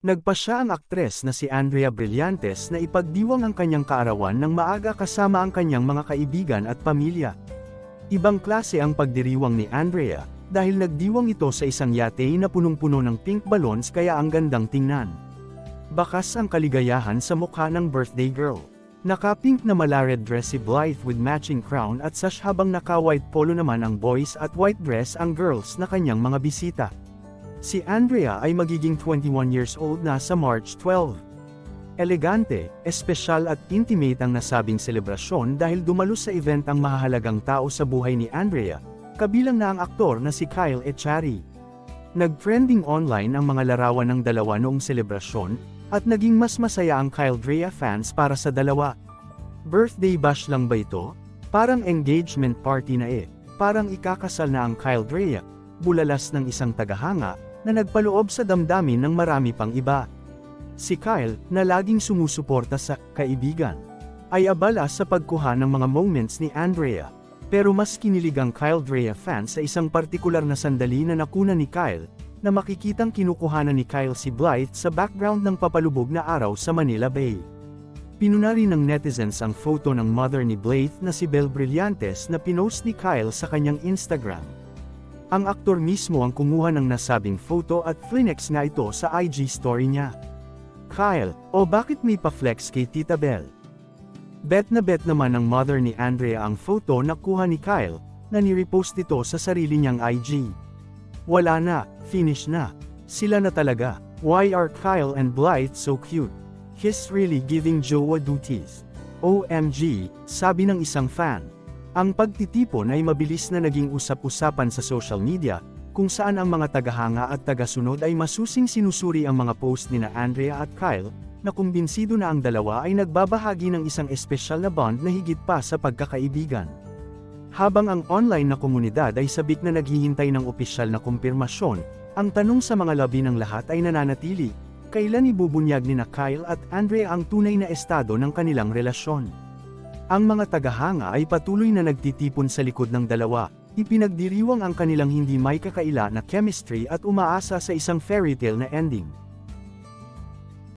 Nagpa siya ang aktres na si Andrea Brillantes na ipagdiwang ang kanyang kaarawan ng maaga kasama ang kanyang mga kaibigan at pamilya. Ibang klase ang pagdiriwang ni Andrea, dahil nagdiwang ito sa isang yate na punong-puno ng pink balloons kaya ang gandang tingnan. Bakas ang kaligayahan sa mukha ng birthday girl. Naka-pink na mala-red dress si Blythe with matching crown at sash habang naka-white polo naman ang boys at white dress ang girls na kanyang mga bisita. Si Andrea ay magiging 21 years old na sa March 12. Elegante, espesyal at intimate ang nasabing selebrasyon dahil dumalo sa event ang mahahalagang tao sa buhay ni Andrea, kabilang na ang aktor na si Kyle Echari. Nag-trending online ang mga larawan ng dalawa noong selebrasyon, at naging mas masaya ang Kyle Drea fans para sa dalawa. Birthday bash lang ba ito? Parang engagement party na eh. Parang ikakasal na ang Kyle Drea, bulalas ng isang tagahanga, na nagpaloob sa damdamin ng marami pang iba. Si Kyle, na laging sumusuporta sa kaibigan, ay abala sa pagkuha ng mga moments ni Andrea. Pero mas kinilig ang Kyle Drea fans sa isang partikular na sandali na nakuna ni Kyle, na makikitang kinukuhanan ni Kyle si Blythe sa background ng papalubog na araw sa Manila Bay. Pinunari ng netizens ang photo ng mother ni Blythe na si Belle Brillantes na pinost ni Kyle sa kanyang Instagram. Ang aktor mismo ang kumuha ng nasabing photo at flinex nga ito sa IG story niya. Kyle, o bakit may pa-flex kay Tita Belle? Bet na bet naman ng mother ni Andrea ang photo na kuha ni Kyle, na nirepost ito sa sarili niyang IG. Wala na, finish na. Sila na talaga. Why are Kyle and Blythe so cute? He's really giving Jowa duties. OMG, sabi ng isang fan. Ang pagtitipon ay mabilis na naging usap-usapan sa social media, kung saan ang mga tagahanga at tagasunod ay masusing sinusuri ang mga post ni na Andrea at Kyle, na kumbinsido na ang dalawa ay nagbabahagi ng isang espesyal na bond na higit pa sa pagkakaibigan. Habang ang online na komunidad ay sabik na naghihintay ng opisyal na kumpirmasyon, ang tanong sa mga labi ng lahat ay nananatili, kailan ibubunyag ni na Kyle at Andrea ang tunay na estado ng kanilang relasyon. Ang mga tagahanga ay patuloy na nagtitipon sa likod ng dalawa, ipinagdiriwang ang kanilang hindi may kakaila na chemistry at umaasa sa isang fairy tale na ending.